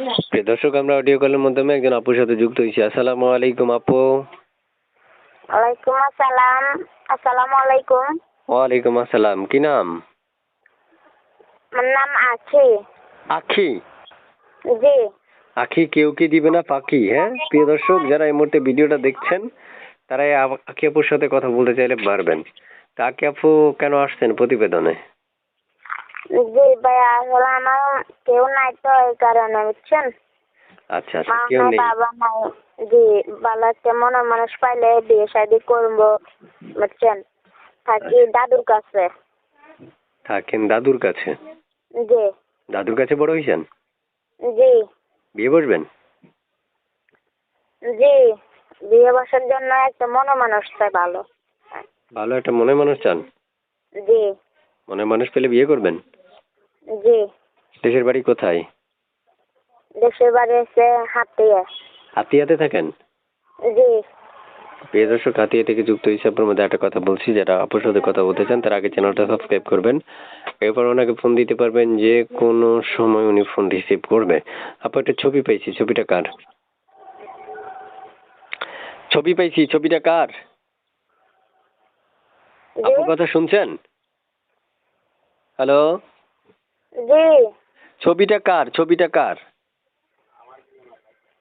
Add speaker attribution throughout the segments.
Speaker 1: প্রিয় দর্শক আমরা অডিও কলের মাধ্যমে একজন আপুর সাথে যুক্ত হয়েছি। আসসালামু আলাইকুম আপু।
Speaker 2: ওয়ালাইকুম আসসালাম। আসসালামু আলাইকুম।
Speaker 1: ওয়ালাইকুম আসসালাম কি নাম?
Speaker 2: আমার নাম আখি।
Speaker 1: আখি?
Speaker 2: জি।
Speaker 1: আখি কেউ কি দিবে না পাখি হ্যাঁ? প্রিয় দর্শক যারা এই মুহূর্তে ভিডিওটা দেখছেন তারা আখি আপুর সাথে কথা বলতে চাইলে পারবেন। তা আখি আপু কেন আসছেন প্রতিবেদনে?
Speaker 2: জি ভাইয়া আসলে আমার কেউ নাই তো এই কারণে বুঝছেন?
Speaker 1: আচ্ছা আচ্ছা
Speaker 2: মা
Speaker 1: কেউ
Speaker 2: নেই বাবা নাই। জি ভালো একটা মনের মানুষ পাইলে বিয়ে শাদি করব বুঝছেন? থাকি দাদুর কাছে।
Speaker 1: থাকেন দাদুর কাছে?
Speaker 2: জি।
Speaker 1: দাদুর কাছে বড় হয়েছেন
Speaker 2: জি।
Speaker 1: বিয়ে বসবেন?
Speaker 2: জি বিয়ে বসার জন্য একটা মনের মানুষ চাই ভালো।
Speaker 1: ভালো একটা মনে মানুষ চান?
Speaker 2: জি।
Speaker 1: মনে মানুষ পেলে বিয়ে করবেন?
Speaker 2: জি।
Speaker 1: দেশের বাড়ি কোথায়?
Speaker 2: দেশের বাড়ি এসে হাতিয়ে।
Speaker 1: হাতিয়াতে থাকেন?
Speaker 2: জি।
Speaker 1: প্রিয় দর্শক হাতিয়া থেকে যুক্ত হিসাবের মধ্যে একটা কথা বলছি যারা আপুর সাথে কথা বলতে চান তার আগে চ্যানেলটা সাবস্ক্রাইব করবেন। এরপর ওনাকে ফোন দিতে পারবেন যে কোনো সময় উনি ফোন রিসিভ করবে। আপু একটা ছবি পাইছি ছবিটা কার? ছবি পাইছি ছবিটা কার? আপুর কথা শুনছেন? হ্যালো?
Speaker 2: জি।
Speaker 1: ছবিটা কার? ছবিটা কার?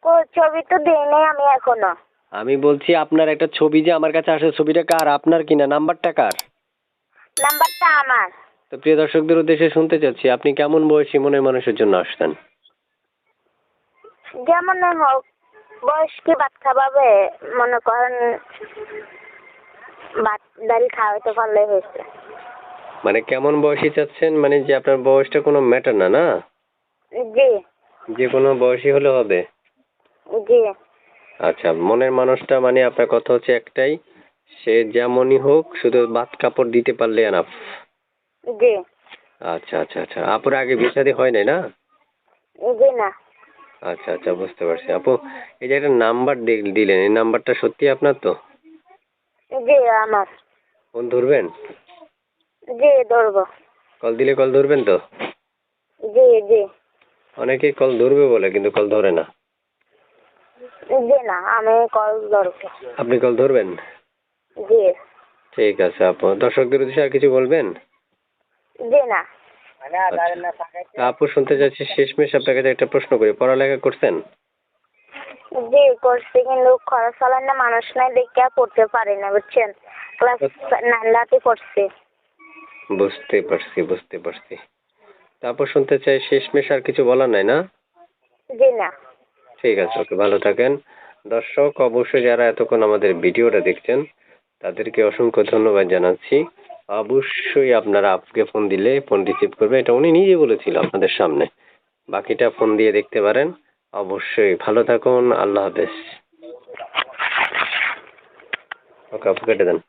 Speaker 2: ও ছবি তো দিই নাই আমি এখনও।
Speaker 1: আমি বলছি আপনার একটা ছবি যে আমার কাছে আসে ছবিটা কার? আপনার কিনা? নাম্বারটা কার?
Speaker 2: নাম্বারটা আমার।
Speaker 1: তো প্রিয় দর্শকদের উদ্দেশ্যে শুনতে চাচ্ছি আপনি কেমন বয়সী মনের মানুষের জন্য আসতেন?
Speaker 2: যেমন হোক বয়স কি ভাত খাওয়াবে? মনে করেন ভাত ডাল খাওয়াইতে পারলে হয়েছে।
Speaker 1: মানে কেমন বয়সী চাচ্ছেন? মানে যে আপনার বয়সটা কোনো ম্যাটার না না?
Speaker 2: জি।
Speaker 1: যে কোনো বয়সী হলে হবে?
Speaker 2: জি।
Speaker 1: আচ্ছা মনের মানুষটা মানে আপনার কথা হচ্ছে একটাই সে যেমনই হোক শুধু ভাত কাপড় দিতে পারলে এনাফ
Speaker 2: জি।
Speaker 1: আচ্ছা আচ্ছা আচ্ছা। আপুর আগে বিয়ে হয় নাই না?
Speaker 2: জি না।
Speaker 1: আচ্ছা আচ্ছা বুঝতে পারছি। আপু এই যে একটা নাম্বার দিলেন এই নাম্বারটা সত্যি আপনার তো?
Speaker 2: জি আমার।
Speaker 1: ফোন ধরবেন?
Speaker 2: জি ধরবো।
Speaker 1: কল দিলে কল ধরবেন তো?
Speaker 2: জি জি।
Speaker 1: অনেকেই কল ধরবে বলে কিন্তু কল ধরে না।
Speaker 2: জি না আমি কল ধরবো।
Speaker 1: আপনি কল ধরবেন?
Speaker 2: জি।
Speaker 1: ঠিক আছে আপু। দর্শকদের উদ্দেশ্যে আর কিছু বলবেন?
Speaker 2: জি না।
Speaker 1: আপু শুনতে চাচ্ছি শেষমেশ আপনার কাছে একটা প্রশ্ন করি। পড়ালেখা করছেন?
Speaker 2: জি করছি কিন্তু খরচ চালান না মানুষ নাই দেখে পড়তে পারি না বুঝছেন? ক্লাস নাইন রাতে পড়ছি।
Speaker 1: বুঝতে পারছি বুঝতে পারছি। তারপর শুনতে চাই শেষমেশ আর কিছু বলার নাই না?
Speaker 2: জি না।
Speaker 1: ঠিক আছে ওকে ভালো থাকেন। দর্শক অবশ্যই যারা এতক্ষণ আমাদের ভিডিওটা দেখছেন তাদেরকে অসংখ্য ধন্যবাদ জানাচ্ছি। অবশ্যই আপনারা আপকে ফোন দিলে ফোন রিসিভ করবে এটা উনি নিজে বলেছিল আপনাদের সামনে। বাকিটা ফোন দিয়ে দেখতে পারেন। অবশ্যই ভালো থাকুন আল্লাহ হাফেজ। ওকে আপু কেটে দেন।